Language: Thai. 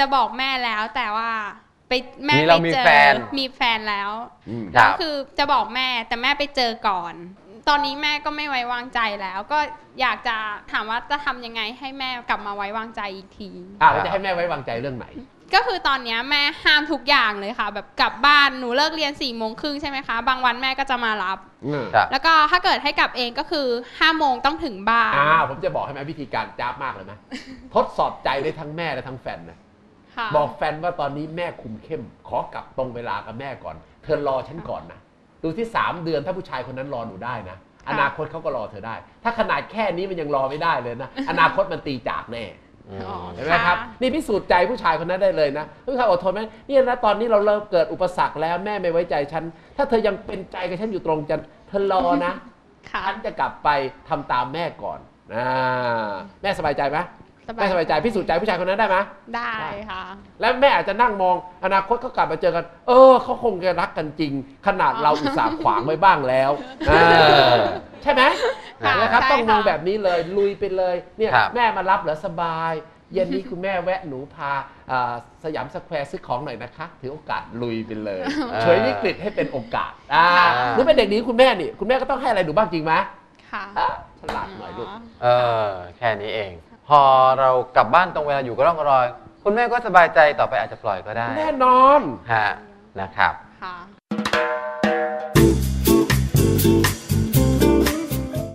จะบอกแม่แล้วแต่ว่าไปแม่นี่ไปเรามีเจอแฟน มีแฟนแล้วอืม ครัก็บคือจะบอกแม่แต่แม่ไปเจอก่อน ตอนนี้แม่ก็ไม่ไว้วางใจแล้ว ก็อยากจะถามว่าจะทำยังไงให้แม่กลับมาไว้วางใจอีกที อะแล้วจะให้แม่ไว้วางใจเรื่องไหน ก็คือตอนเนี้ยแม่ห้ามทุกอย่างเลยค่ะ แบบกลับบ้านหนูเลิกเรียน4ี่โมงครึ่งใช่ไหมคะ บางวันแม่ก็จะมารับอืมครับ แล้วก็ถ้าเกิดให้กลับเองก็คือ5้าโมงต้องถึงบ้าน อ่าผมจะบอกให้ไหมวิธีการจ้าบมากเลยไหมทดสอบใจได้ทั้งแม่และทั้งแฟนนะ ค่ะ บอกแฟนว่าตอนนี้แม่คุมเข้ม ขอกลับตรงเวลากับแม่ก่อน เธอรอฉันก่อนนะ ดูที่ 3 เดือนถ้าผู้ชายคนนั้นรอหนูได้นะ อนาคตเขาก็รอเธอได้ ถ้าขนาดแค่นี้มันยังรอไม่ได้เลยนะ อนาคตมันตีจากแน่อืมอ๋อ เห็นไหมครับค่ะนี่พิสูจน์ใจผู้ชายคนนั้นได้เลยนะผู้ชายอดทนไหมนี่นะตอนนี้เราเริ่มเกิดอุปสรรคแล้วแม่ไม่ไว้ใจฉัน ถ้าเธอยังเป็นใจกับฉันอยู่ตรงจันเธอรอนะค่ะ ฉันจะกลับไปทำตามแม่ก่อนอ่าแม่สบายใจไหม แม่สบายใจพิสูจน์ใจผู้ชายคนนั้นได้ไหมได้ค่ะ แล้วแม่อาจจะนั่งมองอนาคตเขากลับมาเจอกัน เออเขาคงจะรักกันจริง ขนาดเราอุตส่าห์ขวางไว้บ้างแล้วเออใช่ไหมค่ะนะครับใช่ต้องมองค่ะแบบนี้เลยลุยไปเลยเนี่ยครับแม่มารับเหรอสบาย เย็นนี้คุณแม่แวะหนูพาอ่าสยามสแควร์ซื้อของหน่อยนะคะ ถือโอกาสลุยไปเลยเออช่วยวิกฤตให้เป็นโอกาสอ่าอ่าหนูเป็นเด็กดีคุณแม่นี่คุณแม่ก็ต้องให้อะไรหนูบ้างจริงไหมค่ะอะฉลาดหน่อยลูกเออแค่นี้เอง พอเรากลับบ้านตรงเวลาอยู่ก็ร่องรอย คุณแม่ก็สบายใจต่อไปอาจจะปล่อยก็ได้แน่นอน ฮะนะครับ ค่ะ